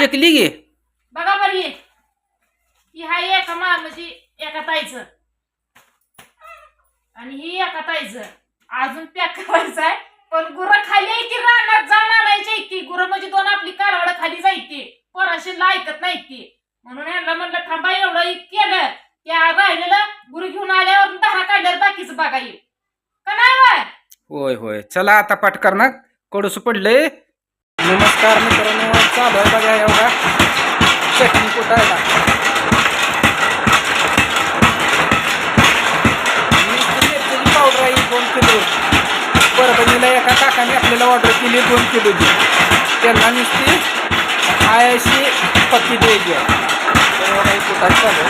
शेकली गे बघा बरं ही. ही हाय एका मा म्हणजे एका ताईचं. आणि ही एका ताईचं. अजून पॅक करायचं आहे. पण गुरं खाली आहे की रानात जाऊन आणायची आहे ती गुरं म्हणजे दोन आपली कारवड खाली जायची. पोराशीला ऐकत नाही ती म्हणून यांना म्हणलं थांबा एवढं केलं. की आ- राहिलेलं गुरु घेऊन आल्यावर दहा काढल्यावर बाकीचं बघा येईल. का नाही होय? होय चला आता पाठ करणार कडूस पडले नमस्कार मित्रांनो चालू आहे बघा एवढा चटणी कुटायला मिरचीची पावडर आहे दोन किलो. परभणीला एका काकाने आपल्याला ऑर्डर केली दोन किलोची त्यांना नुसती आयशी पत्ती द्यायची आहे. तर एवढा ही कुटायला चालू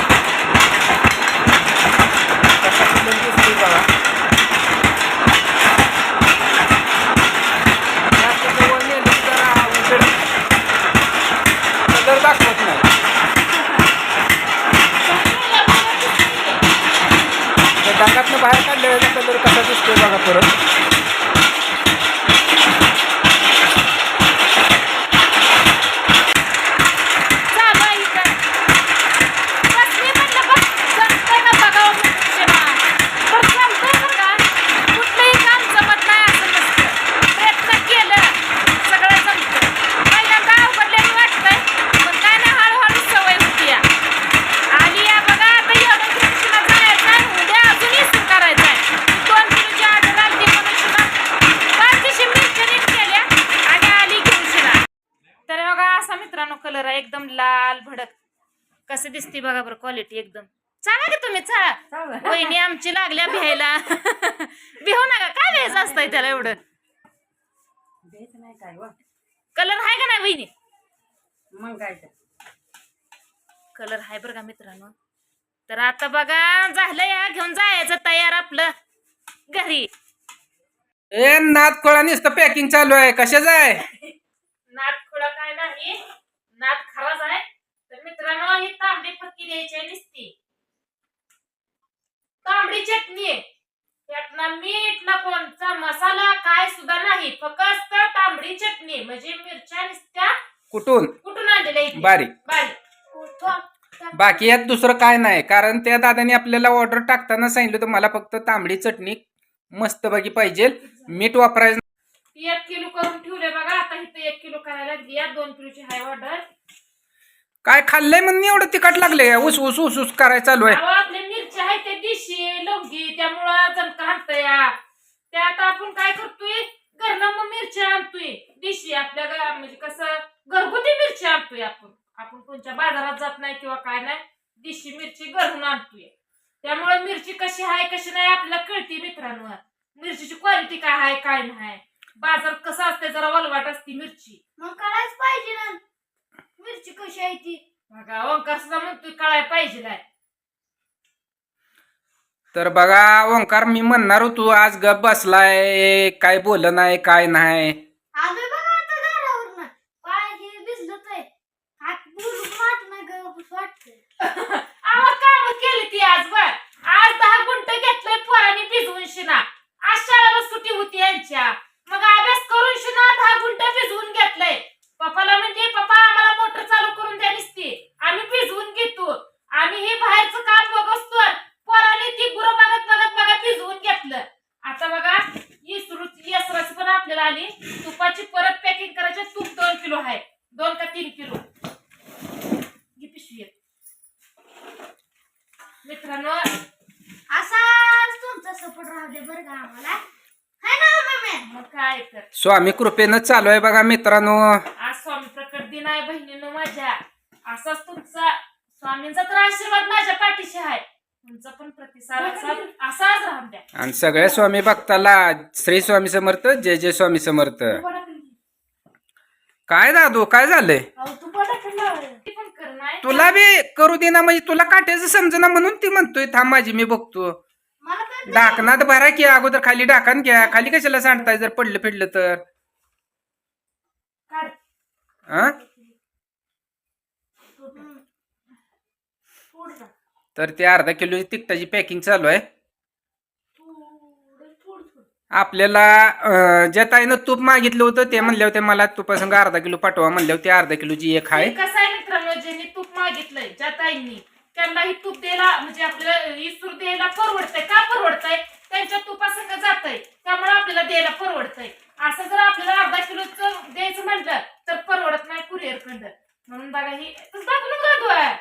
आहे एकदम लाल भडक. कसं दिसते बघा बरं क्वालिटी एकदम. चाला की तुम्ही चाला. वहिनी आमची लागल्या भ्यायला. भिवू नका. काय भ्यायचं असतंय त्याला एवढं? नाही काय व. कलर आहे का नाही वहिनी? मग काय. कलर आहे बरं का मित्रांनो? तर आता बघा झालं या. घेऊन जायचं तयार आपलं. घरी. ए नाद खोळा नुसतं पॅकिंग चालू आहे. कशाचं आहे? नाद खुळा काय नाही. नाद खराच आहे. तर मित्रांनो ही तांबडी फक्की द्यायची नुसती. तांबडी चटणी आहे. त्यात ना मीठ ना कोणता मसाला काय सुद्धा नाही. फक्त तांबडी चटणी. म्हणजे मिरच्या नुसत्या कुठून? कुठून आणलेल्या बारीक बारीक बाकी यात दुसरं काय नाही. कारण त्या दादाने आपल्याला ऑर्डर टाकताना सांगितलं होतं मला फक्त तांबडी चटणी मस्त बाकी पाहिजे. मीठ वापरायचं एक किलो करून ठेवले बघा आता इथं एक किलो करायला लागली. या दोन किलोची हाय ऑर्डर काय खाल्लंय म्हणून एवढं तिखट लागले ऊस ऊस ऊस ऊस करायला चालू आहे. अहो आपल्या मिरच्या आहेत त्या दिशी लवंगी त्यामुळं जमका हाणतया त्या आता आपण काय करतोय? घरनं मग मिरच्या आणतोय. दिशी आपल्या घरा- म्हणजे कसं घरगुती मिरची आणतोय आपण. आपण कोणत्या बाजारात जात नाही किंवा काय नाही दिशी मिरची घरून आणतोय. त्यामुळे मिरची कशी आहे कशी नाही आपल्याला कळते मित्रांनो. मिरचीची क्वालिटी काय आहे काय नाही. बाजार कसा असते जरा वलवाट असते मिरची. मग करायच पाहिजे ना. मिरची कशी आहे ती? बघा ओंकार सुद्धा म्हणतोय कळाय पाहिजे नाही. तर बघा ओंकार मी म्हणणार होतो आज गप बसलाय काय बोल नाही काय नाही बघा आता दारावर पाय हे भिजलत आहे हात बोलून वाट नाही गप वाटतंय आवाज काम केली ती आज बर आज दहा गुंट घेतलंय पोरांनी भिजवून शिना आज शाळेला सुट्टी होती यांच्या मग अभ्यास करून शिना दहा गुंट भिजवून घेतलंय पप्पाला म्हणजे पप्पा आम्हाला मोटर चालू करून द्या नुसती आम्ही भिजवून घेतो आम्ही हे बाहेरचं काम बघतो पोराने ती गुरं बघत बघत बघत भिजवून घेतलं आता बघा इसरू यसराची पण आपल्याला आली तुपाची परत पॅकिंग करायची तूप दोन किलो आहे दोन का तीन किलो ही पिशवी आहे. मित्रांनो असाच तुमचा सपोर्ट राहू दे बरं का आम्हाला हाय ना मम्मी मग काय तर. स्वामी कृपेनं चालू आहे बघा मित्रांनो. आज स्वामी प्रकट दिन आहे बहिणीनं माझ्या. असाच तुमचा स्वामींचा तर आशीर्वाद माझ्या पाठीशी आहे. तुमचा पण प्रतिसाद असा असाच राहून द्या. आणि सगळ्या स्वामी भक्ताला श्री स्वामी समर्थ जय जय स्वामी समर्थ. काय दादू काय झालंय? अहो तू पटाकन ती पण कर नाही तुला बी करू दे ना म्हणजे तुला काट्याचं समजना म्हणून ती म्हणतोय थांब माझी मी बघतो. डाकणात भरा की अगोदर खाली डाकण घ्या. खाली कशाला सांडताय? जर पडलं फिडलं तर. हा तर ते अर्धा किलो तिकटाची पॅकिंग चालू आहे. आपल्याला ज्या ताईनं तूप मागितलं होतं ते म्हणले होते मला तुपासंग अर्धा किलो पाठवा. म्हणले होते अर्धा किलोची एक आहे. कसं आहे मित्रांनो ज्यांनी तूप मागितलंय ज्या ताईंनी त्यांना ही तूप द्यायला म्हणजे आपल्याला इसूर द्यायला परवडतंय. का परवडतंय? त्यांच्या तुपासंग जातंय. त्यामुळे आपल्याला द्यायला परवडतंय. असं जर आपल्याला अर्धा किलोचं द्यायचं म्हटलं तर परवडत नाही कुरिअर खंड म्हणून बघा ही दाबलं दाबून दादू? आहे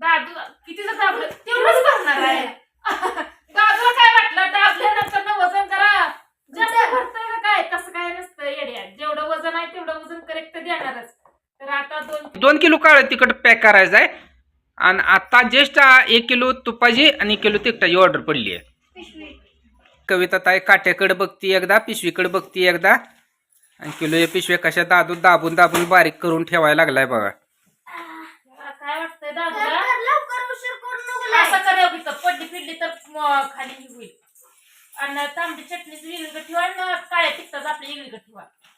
दादू किती जर दाबलं तेवढंच भरणार आहे. दादूला काय वाटलं? दाबल्यानंतर ना वजन करा जास्त भरतंय काय? तसं काय नसतं येड्या. जेवढं वजन आहे तेवढं वजन करेक्ट देणारच. तर आता दोन दोन किलो काळं तिखट पॅक करायचं आहे. आणि आता जस्ट एक किलो तुपाची आणि एक किलो तिखटाची ऑर्डर पडली आहे. पिशवी. कविता ताई काट्याकडे बघती एकदा पिशवीकडे बघती एकदा. आणि किलो पिशव्या कशा दादून दाबून दाबून बारीक करून ठेवायला लागलाय बघा. काय वाटतंय कर, दादूला? कर, लवकर उशीर करू नको लय. असं करूया की तर? पडली फिरली तर म, खाली ही होईल. आणि तांबडी चटणीच वेगळीकडे ठेवा आणि काळ्या तिखटाच आपल्या वेगळीकडे ठेवा. करतोय की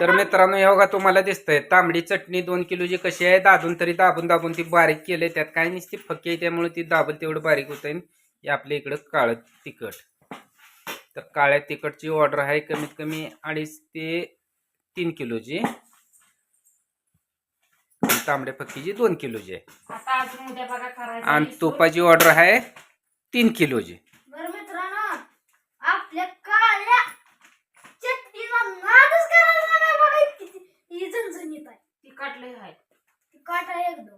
तर मित्रांनो हे बघा तुम्हाला दिसतंय. तांबडी चटणी दोन किलोची कशी आहे दाबून तरी दाबून दाबून ती बारीक केले त्यात काय नसती फक्की आहे त्यामुळे ती दाबल तेवढं बारीक होत आहे हे आपल्या इकडं काळं तिखट. तर काळ्या तिखटची ऑर्डर आहे कमीत कमी अडीच ते तीन किलोची तांबड्या फक्कीची दोन किलोची आहे. आणि. तुपाची ऑर्डर आहे तीन किलोची बरं मित्रांनो आपल्या काळ्या चटणीला नादच करायला नाही बघा इतकी ही झणझणीत आहे तिखट लय आहे ती काट आहे एकदम.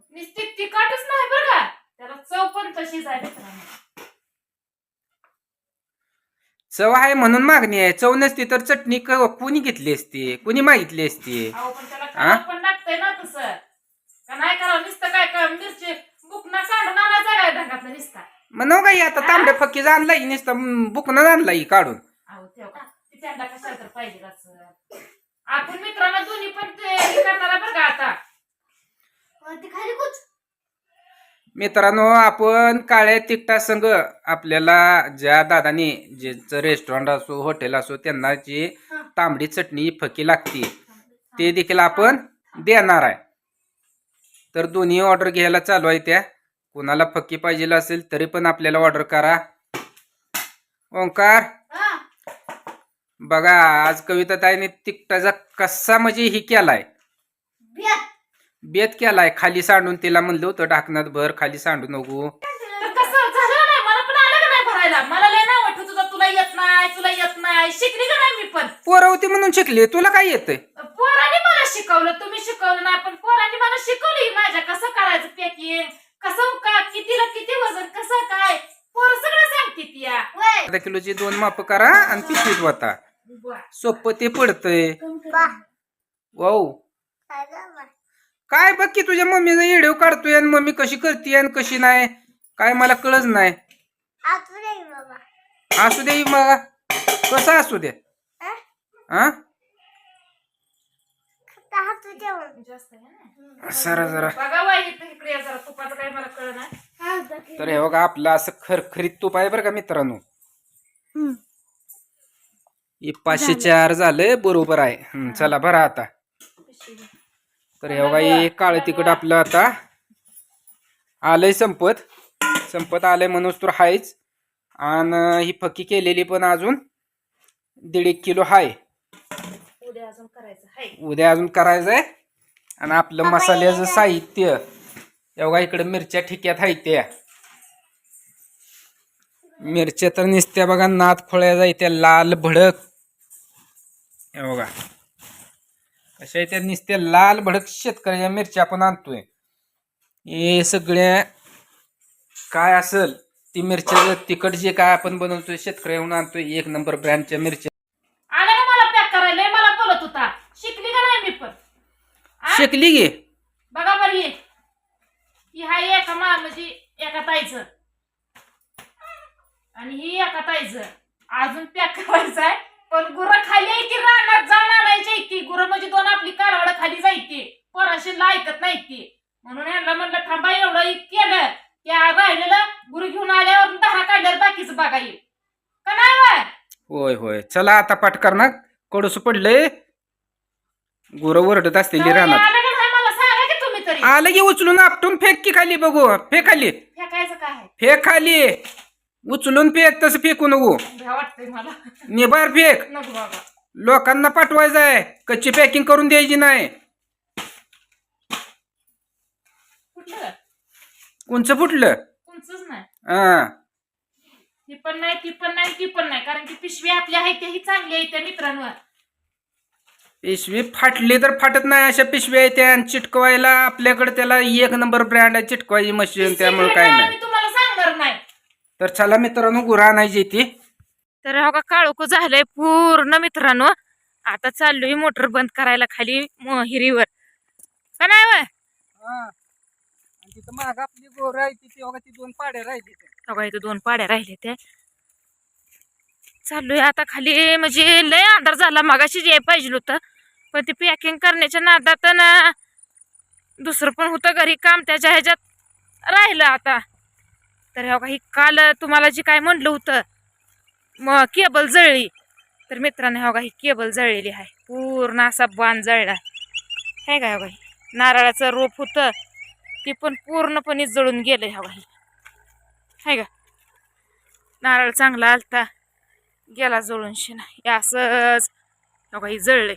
तिखटच नाही बरं का. त्याला चव पण तशीच आहे चव आहे म्हणून मागणी आहे. चव नसती तर चटणी क- कोणी घेतली असती? कोणी मागितली असती? अहो पण त्याला आ? करावं पण लागतंय ना तसं. का नाही करावं? नुसतं काय काय मिरची बुकना काढून आणायचा काय ढंगात नुसता? म्हणू काही आता तांबड्या फक्की आणलाय नुसतं बुकनं आणलाय काढून? अहो तेव्हा ते त्यांना कशाला तर पाहिजे असं. आपण मित्रांना दोन्ही पण ते करणार आहे बरं का आता? अं, ती खाली कुच मित्रांनो आपण काळ्या तिकटा संघ आपल्याला ज्या दादाने ज्याचं रेस्टॉरंट असो हॉटेल असो त्यांना जी तांबडी चटणी फकी लागते ते देखील आपण देणार आहे. तर दोन्ही ऑर्डर घ्यायला चालू आहे त्या. कोणाला फक्की पाहिजे असेल तरी पण आपल्याला ऑर्डर करा. ओंकार? हा. बघा आज कविता ताईने तिकटाचा कसा म्हणजे ही केलाय. बेत. केलाय खाली सांडून तिला म्हणलं होतं ढाकणात भर खाली सांडू नको. तर कसं झालं नाही मला पण आलं का नाही भरायला? मला लय नाव वाटत होतं तुला येत नाही तुला येत नाही. शिकली का नाही मी पण? पोरं होती म्हणून शिकली तुला काय येतंय? पोरांनी मला शिकवलं तुम्ही शिकवलं नाही पण पोरांनी मला शिकवलं. ही माझ्या कसं करायचं पॅकिंग? कसं का? कितीला किती वजन कसं काय? पोरं सगळं सांगते ती या. अर्धा किलोची दोन माप करा आणि पिशवीत वाता. बर. सोपं ते पडतंय. वाऊ. काय बघ की तुझ्या मम्मीचा येडीव काढतोय आणि मम्मी कशी करते आणि कशी नाही. काय मला कळच नाही. बाबा. असू दे मग कसं असू दे? हा? जास्त आहे ना सरा जरा या जरा. तर हे बघा आपलं असं खरखरीत तूप आहे बरं का मित्रांनो. हे पाचशे चार झालंय बरोबर आहे. हं, चला बरं आता. तर हे बघा हे काळं तिकट आपलं आता. आलंय संपत. संपत आलंय म्हणून तर हायच. आणि ही फक्की केलेली पण अजून दीड एक किलो हाय. उद्या अजून करायचं हाय. उद्या अजून करायचं आहे आणि आपलं मसाल्याचं साहित्य. एवढा इकडे मिरच्या ठिक्यात आहे त्या. मिरच्या तर निसत्या बघा नात खोळ्या जायत्या लाल भडक. हे बघा. आहे त्या निसत्या लाल भडक शेतकऱ्याच्या मिरच्या आपण आणतोय. हे सगळ्या काय असल ती मिरच्या तिखट जे काय आपण बनवतोय शेतकऱ्याहून आणतोय एक नंबर ब्रँडच्या मिरच्या. आलं का मला पॅक करायला? मला बोलत होता. शिकली का नाही मी पण? आ? शेकली गे बघा बरं ये ही हाय एका मा म्हणजे एका ताईचं. आणि ही एका ताईचं. अजून पॅक करायचं आहे. पण गुरं खाली आहे की रानात जाऊन आणायची ती गुरं म्हणजे दोन आपली कारवाड खाली जायची पोराशी ऐकत नाही ती म्हणून यांना म्हणलं थांबा एवढं इ- केलं त्या राहिलेलं गुरु घेऊन आल्यावर दहा काढल्यावर बाकीचं बघा येईल का नाही बाय होय होय चला आता पाठ कर ना कडूस पडलंय गुरं वरडत असतील आलं रानात. का नाही मला सांगा की तुम्ही तरी. आलं की उचलून आपटून फेक की खाली बघू. फेक खाली. फेकायचं काय आहे? फेक खाली. उचलून फेक तसं फेकू नको. भ्या वाटतंय मला. निभार फेक. नको बाबा. लोकांना पाठवायचं आहे. कच्ची पॅकिंग करून द्यायची नाही. कुठलं कोणचं फुटलं? तुमचंच नाही. हा. ती पण नाही ती पण नाही ती पण नाही. कारण की पिशवी आपली आहे त्याही चांगली आहे त्या मित्रांवर. पिशवी फाटली तर फाटत नाही अशा पिशव्या आहेत त्या. आणि चिटकवायला आपल्याकडे त्याला एक नंबर ब्रँड आहे चिटकवायची मशीन त्यामुळे काय नाही. मी तुम्हाला सांगणार नाही. तर चला मित्रांनो गुरा आणायची ती. तर हो का काळोख झालंय पूर्ण मित्रांनो. आता चाललोय मोटर बंद करायला खाली हिरीवर. का नाही वय? तिथं आपली गोर ती ती दोन पाड्या राहिली हो का इथं दोन पाड्या राहिले ते चाललोय आता खाली म्हणजे लय अंधार झाला मगाशी जे पाहिजे होतं. पण ते पॅकिंग करण्याच्या नादात ना दुसरं पण होतं घरी काम त्याच्या ह्याच्यात राहिलं आता. तर हो काही काल तुम्हाला जे काय म्हणलं होतं मग केबल जळली. तर मित्रांनो हो काही केबल जळलेली आहे. पूर्ण असा बांध जळला. आहे का हो नारळाचं रोप होतं. ते पण पूर्णपणे जळून गेलं ह्या वाही आहे का नारळ चांगला आलता. गेला जळून शिना हे असंच हो का जळलंय